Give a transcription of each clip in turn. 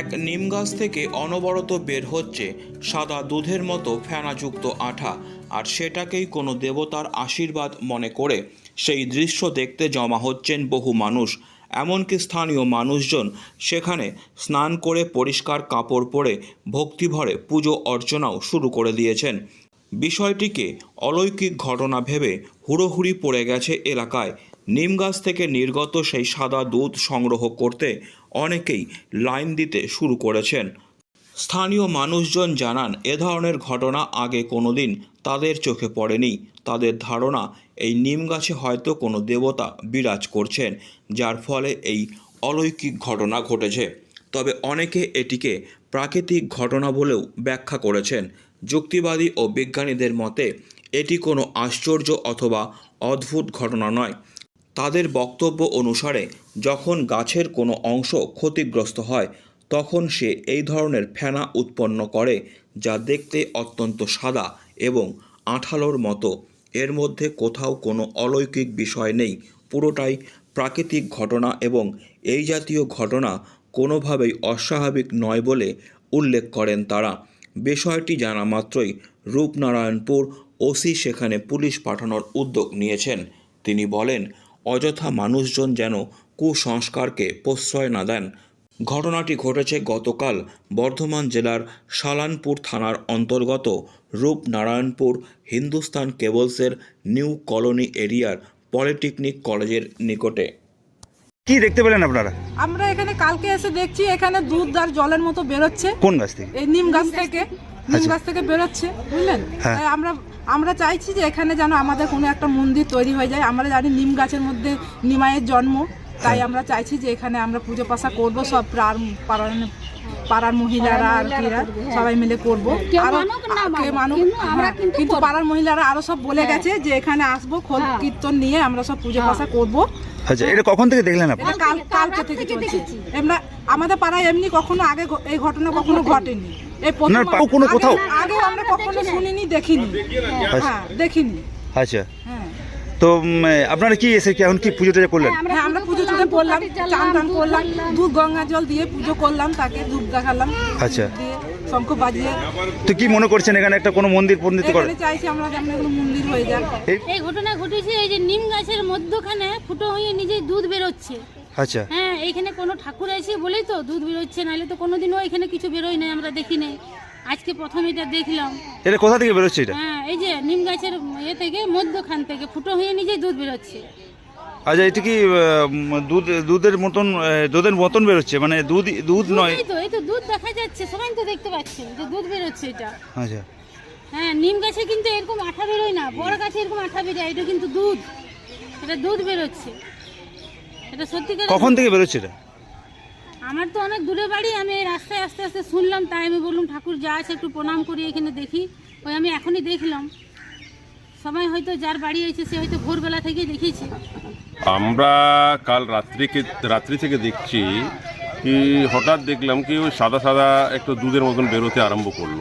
এক নিম গাছ থেকে অনবরত বের হচ্ছে সাদা দুধের মতো ফেনাযুক্ত আঠা। আর সেটাকেই কোনো দেবতার আশীর্বাদ মনে করে সেই দৃশ্য দেখতে জমা হচ্ছেন বহু মানুষ। এমনকি স্থানীয় মানুষজন সেখানে স্নান করে পরিষ্কার কাপড় পরে ভক্তিভরে পুজো অর্চনাও শুরু করে দিয়েছেন। বিষয়টিকে অলৌকিক ঘটনা ভেবে হুড়োহুড়ি পড়ে গেছে এলাকায়। নিম গাছ থেকে নির্গত সেই সাদা দুধ সংগ্রহ করতে অনেকেই লাইন দিতে শুরু করেছেন। স্থানীয় মানুষজন জানান, এ ধরনের ঘটনা আগে কোনোদিন তাদের চোখে পড়েনি। তাদের ধারণা, এই নিম গাছে হয়তো কোনো দেবতা বিরাজ করছেন, যার ফলে এই অলৌকিক ঘটনা ঘটেছে। তবে অনেকে এটিকে প্রাকৃতিক ঘটনা বলেও ব্যাখ্যা করেছেন। যুক্তিবাদী ও বিজ্ঞানীদের মতে, এটি কোনো আশ্চর্য অথবা অদ্ভুত ঘটনা নয়। তাদের বক্তব্য অনুসারে, যখন গাছের কোনো অংশ ক্ষতিগ্রস্ত হয়, তখন সে এই ধরনের ফেনা উৎপন্ন করে, যা দেখতে অত্যন্ত সাদা এবং আঠালোর মতো। এর মধ্যে কোথাও কোনো অলৌকিক বিষয় নেই, পুরোটাই প্রাকৃতিক ঘটনা এবং এই জাতীয় ঘটনা কোনোভাবেই অস্বাভাবিক নয় বলে উল্লেখ করেন তারা। বিষয়টি জানা মাত্রই রূপনারায়ণপুর ওসি সেখানে পুলিশ পাঠানোর উদ্যোগ নিয়েছেন। তিনি বলেন অযথা মানুষজন যেন কুসংস্কারকে প্রশ্রয় না দেন। ঘটনাটি ঘটেছে গতকাল বর্ধমান জেলার সালানপুর থানার অন্তর্গত রূপনারায়ণপুর হিন্দুস্তান কেবলসের নিউ কলোনি এরিয়ার পলিটেকনিক কলেজের নিকটে। কি দেখতে পেলেন আপনারা? আমরা এখানে কালকে এসে দেখছি এখানে দুধ আর জলের মতো বেরোচ্ছে। কোন গাছ থেকে? এই নিম গাছ থেকে। নিম আচ্ছা। গাছ থেকে বেরোচ্ছে বুঝলেন? হ্যাঁ। আমরা আমরা চাইছি যে এখানে যেন আমাদের কোনো একটা মন্দির তৈরি হয়ে যায়। আমরা জানি নিম গাছের মধ্যে নিমায়ের জন্ম তাই আমরা চাইছি যে এখানে আমরা পুজো পাশা করব সব পাড়ার পাড়ার পাড়ার মহিলারা আর কিরা সবাই মিলে করব। আরও কে মানুক, মানুক কিন্তু আমরা হ্যাঁ, পাড়ার মহিলারা আরও সব বলে গেছে যে এখানে আসব খোল হ্যাঁ। কীর্তন নিয়ে আমরা সব পুজো পাশা করব। আচ্ছা এটা কখন থেকে দেখলেন আপনি? কাল কাল কালকে থেকে থেকে চলছে। আমরা আমাদের পাড়ায় এমনি কখনো আগে এই ঘটনা কখনো ঘটেনি। এই কোনো কোথাও? আগে আমরা কখনো শুনিনি দেখিনি। হ্যাঁ দেখিনি। আচ্ছা। হ্যাঁ। তো আপনারা কি এসে কি এখন কি পুজো টুজো করলেন? হ্যাঁ আমরা পুজো টুজো করলাম চান টান করলাম দুধ গঙ্গা জল দিয়ে পুজো করলাম তাকে ধূপ দেখালাম আচ্ছা। শঙ্খ বাজিয়ে। তো কি মনে করছেন এখানে একটা কোনো মন্দির পন্ডিত করে চাইছি আমরা যেন এগুলো মন্দির হয়ে যাক এই ঘটনা ঘটেছে এই যে নিম গাছের মধ্যখানে ফুটো হয়ে নিজেই দুধ বেরোচ্ছে। আচ্ছা। হ্যাঁ এইখানে কোনো ঠাকুর আছে বলেই তো দুধ বেরোচ্ছে নাহলে তো কোনোদিনও এখানে কিছু বেরোয় নাই আমরা দেখি নাই। আজকে প্রথম এটা দেখলাম। এটা কোথা থেকে বেরোচ্ছে এটা? হ্যাঁ এই যে নিম গাছের ইয়ে থেকে মধ্যখান থেকে ফুটো হয়ে নিজেই দুধ বেরোচ্ছে। আচ্ছা এটা কি আহ, দুধ দুধের মতন আহ, দুধের মতন বেরোচ্ছে? মানে দুধ দুধ নয়। এই তো এই তো দুধ দেখা যাচ্ছে সবাই তো দেখতে পাচ্ছে যে দুধ বেরোচ্ছে এটা। আচ্ছা। হ্যাঁ নিম গাছে কিন্তু এরকম আঠা বেরোয় না বড় গাছে এরকম আঠা বেরোয় এটা কিন্তু দুধ। এটা দুধ বেরোচ্ছে। এটা সত্যিকার কখন থেকে বেরোচ্ছে এটা আমার তো অনেক দূরে বাড়ি আমি এই রাস্তায় আস্তে আস্তে শুনলাম তাই আমি বললাম ঠাকুর যা আছে একটু প্রণাম করি এখানে দেখি। ওই আমি এখনই দেখলাম। সবাই হয়তো যার বাড়ি আছে সে হয়তো ভোরবেলা থেকেই দেখেছে আমরা কাল রাত্রিকে রাত্রি থেকে দেখছি কি হঠাৎ দেখলাম কি ওই সাদা সাদা একটু দুধের মতন বেরোতে আরম্ভ করল।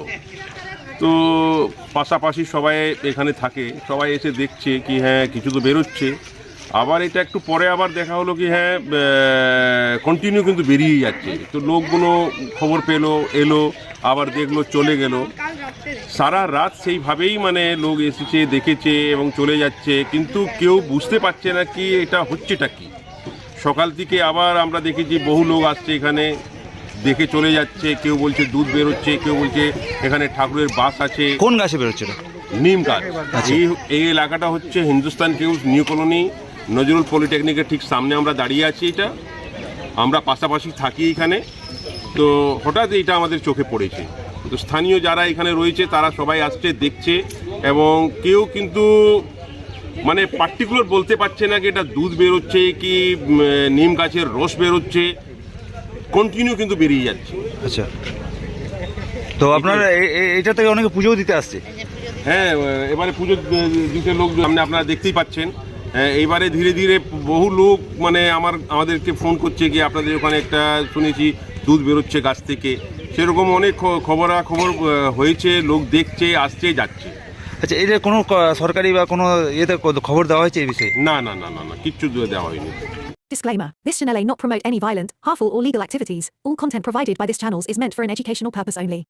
তো পাশাপাশি সবাই এখানে থাকে সবাই এসে দেখছে কি হ্যাঁ কিছু তো বেরোচ্ছে। আবার এটা একটু পরে আবার দেখা হলো কি হ্যাঁ কন্টিনিউ কিন্তু বেরিয়ে যাচ্ছে। তো লোকগুলো খবর পেল এলো আবার দেখল চলে গেল। সারা রাত সেইভাবেই মানে লোক এসেছে দেখেছে এবং চলে যাচ্ছে কিন্তু কেউ বুঝতে পারছে না কি এটা হচ্ছেটা কি। সকাল থেকে আবার আমরা দেখেছি বহু লোক আসছে এখানে দেখে চলে যাচ্ছে কেউ বলছে দুধ বেরোচ্ছে কেউ বলছে এখানে ঠাকুরের বাস আছে। কোন গাছে বেরোচ্ছে নিম গাছ। এই এই এলাকাটা হচ্ছে হিন্দুস্তান কেউস নিউ কলোনি। নজরুল পলিটেকনিকের ঠিক সামনে আমরা দাঁড়িয়ে আছি এটা। আমরা পাশাপাশি থাকি এখানে। তো হঠাৎ এইটা আমাদের চোখে পড়েছে। তো স্থানীয় যারা এখানে রয়েছে তারা সবাই আসছে দেখছে এবং কেউ কিন্তু মানে পার্টিকুলার বলতে পারছে না কি এটা দুধ বেরোচ্ছে কি নিম গাছের রস বেরোচ্ছে। কন্টিনিউ কিন্তু বেরিয়ে যাচ্ছে। আচ্ছা। তো আপনারা এটা থেকে অনেকে পুজোও দিতে আসছে। হ্যাঁ এবারে পুজো দিতে লোক সামনে আপনারা দেখতেই পাচ্ছেন। এইবারে ধীরে ধীরে বহু লোক মানে আমার আমাদেরকে ফোন করছে কি আপনাদের ওখানে একটা শুনেছি দুধ বেরোচ্ছে গাছ থেকে সেরকম অনেক খ- খবরাখবর হয়েছে লোক দেখছে আসছে যাচ্ছে আচ্ছা এটা কোনো সরকারি বা কোনো ইয়েতে খবর দেওয়া হয়েছে এই বিষয়ে না না না না না কিচ্ছু দেওয়া হয়নি Disclaimer This channel may not promote any violent, harmful, or legal activities. All content provided by this channel is meant for an educational purpose only.